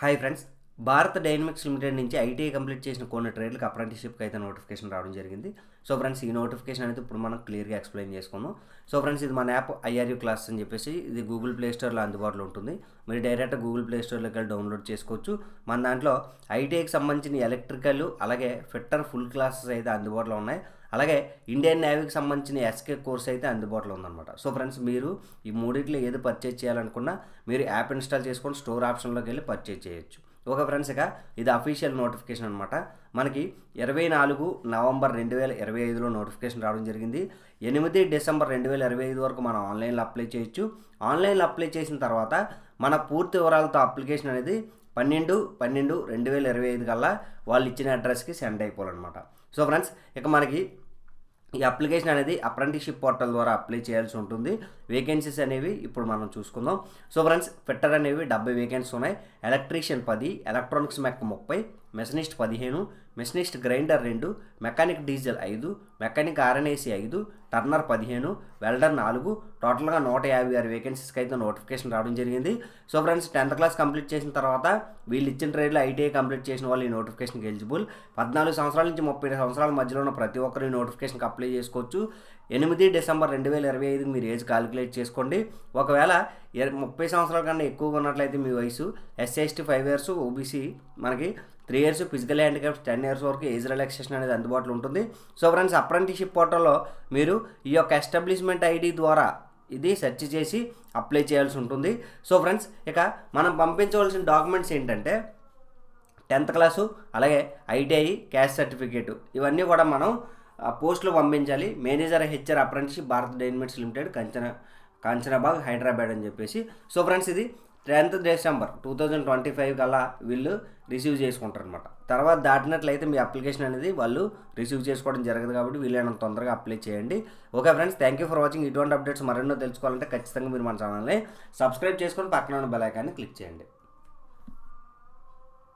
Hi friends Bharat dynamics limited నుంచి ITI complete చేసిన కొన్ని ట్రేడ్లకు అప్రెంటిషిప్కి అయితే నోటిఫికేషన్ రావడం జరిగింది. సో ఫ్రెండ్స్ ఈ నోటిఫికేషన్ అనేది ఇప్పుడు మనం క్లియర్గా ఎక్స్ప్లెయిన్ చేసుకుందాం. సో ఫ్రెండ్స్ ఇది మన యాప్ ఐఆర్యూ క్లాస్ అని చెప్పేసి ఇది గూగుల్ ప్లే స్టోర్లో అందుబాటులో ఉంటుంది. మీరు డైరెక్ట్ గూగుల్ ప్లే స్టోర్లోకి వెళ్ళి డౌన్లోడ్ చేసుకోవచ్చు. మన దాంట్లో ఐటీఐకి సంబంధించిన ఎలక్ట్రికల్ అలాగే ఫిట్టర్ ఫుల్ క్లాసెస్ అయితే అందుబాటులో ఉన్నాయి. అలాగే ఇండియన్ నేవీకి సంబంధించిన ఎస్కే కోర్స్ అయితే అందుబాటులో ఉందన్నమాట. సో ఫ్రెండ్స్ మీరు ఈ మూడింటిలో ఏది పర్చేజ్ చేయాలనుకున్నా మీరు యాప్ ఇన్స్టాల్ చేసుకొని స్టోర్ ఆప్షన్లోకి వెళ్ళి పర్చేజ్ చేయొచ్చు. ఒక ఫ్రెండ్స్ ఇక ఇది అఫీషియల్ నోటిఫికేషన్ అనమాట మనకి ఇరవై నాలుగు నవంబర్ రెండు వేల ఇరవై ఐదులో నోటిఫికేషన్ రావడం జరిగింది. ఎనిమిది డిసెంబర్ రెండు వేల ఇరవై ఐదు వరకు మనం ఆన్లైన్లో అప్లై చేయొచ్చు. ఆన్లైన్లో అప్లై చేసిన తర్వాత మన పూర్తి వివరాలతో అప్లికేషన్ అనేది పన్నెండు పన్నెండు రెండు వేల ఇరవై ఐదు కల్లా వాళ్ళు ఇచ్చిన అడ్రస్కి సెండ్ అయిపోవాలన్నమాట. సో ఫ్రెండ్స్ ఇక మనకి ఈ అప్లికేషన్ అనేది అప్రెంటిషిప్ పోర్టల్ ద్వారా అప్లై చేయాల్సి ఉంటుంది. వేకెన్సీస్ అనేవి ఇప్పుడు మనం చూసుకుందాం. సో ఫ్రెండ్స్ ఫిట్టర్ అనేవి డెబ్బై వేకెన్సీస్ ఉన్నాయి. ఎలక్ట్రీషియన్ పది ఎలక్ట్రానిక్స్ మెక్ ముప్పై మెషనిస్ట్ పదిహేను మెషనిస్ట్ గ్రైండర్ రెండు మెకానిక్ డీజిల్ ఐదు mechanic R N A C ఐదు టర్నర్ పదిహేను వెల్డర్ నాలుగు టోటల్గా నూట యాభై ఆరు వేకెన్సీస్కి అయితే నోటిఫికేషన్ రావడం జరిగింది. So friends tenth class complete చేసిన తర్వాత వీళ్ళు ఇచ్చిన ట్రేడ్లో ఐటీఐ కంప్లీట్ చేసిన వాళ్ళు ఈ నోటిఫికేషన్కి ఎలిజిబుల్. పద్నాలుగు సంవత్సరాల నుంచి ముప్పై సంవత్సరాల మధ్యలో ఉన్న ప్రతి ఒక్కరు ఈ నోటిఫికేషన్కి అప్లై చేసుకోవచ్చు. ఎనిమిది డిసెంబర్ రెండు వేల ఇరవై ఐదు మీరు ఏజ్ క్యాలిక్యులేట్ చేసుకోండి. ఒకవేళ ముప్పై సంవత్సరాల కన్నా ఎక్కువగా ఉన్నట్లయితే మీ వయసు. S S T five years OBC మనకి three years physical handicaps ten years వరకు ఏజ్ రిలాక్సేషన్ అనేది అందుబాటులో ఉంటుంది. సో ఫ్రెండ్స్ అప్రెంటిషిప్ పోర్టల్లో మీరు ఈ యొక్క ఎస్టాబ్లిష్మెంట్ ఐడి ద్వారా ఇది సెర్చ్ చేసి అప్లై చేయాల్సి ఉంటుంది. సో ఫ్రెండ్స్ ఇక మనం పంపించవలసిన డాక్యుమెంట్స్ ఏంటంటే టెన్త్ క్లాసు అలాగే ఐటీఐ క్యాస్ట్ సర్టిఫికేట్ ఇవన్నీ కూడా మనం పోస్టులు పంపించాలి. Manager HR apprenticeship Bharat dynamics limited కంచన Kanchanbagh Hyderabad అని చెప్పేసి. సో ఫ్రెండ్స్ ఇది tenth December two thousand twenty five కల్లా వీళ్ళు రిసీవ్ చేసుకుంటారు అనమాట తర్వాత దాటినట్లయితే మీ అప్లికేషన్ అనేది వాళ్ళు రిసీవ్ చేసుకోవడం జరగదు కాబట్టి వీళ్ళైనంత తొందరగా అప్లై చేయండి. Okay friends thank you for watching. ఇటువంటి అప్డేట్స్ మరెన్నో తెలుసుకోవాలంటే ఖచ్చితంగా మీరు మన ఛానల్ని సబ్స్క్రైబ్ చేసుకొని పక్కన ఉన్న బెల్ ఐకాన్ని క్లిక్ చేయండి.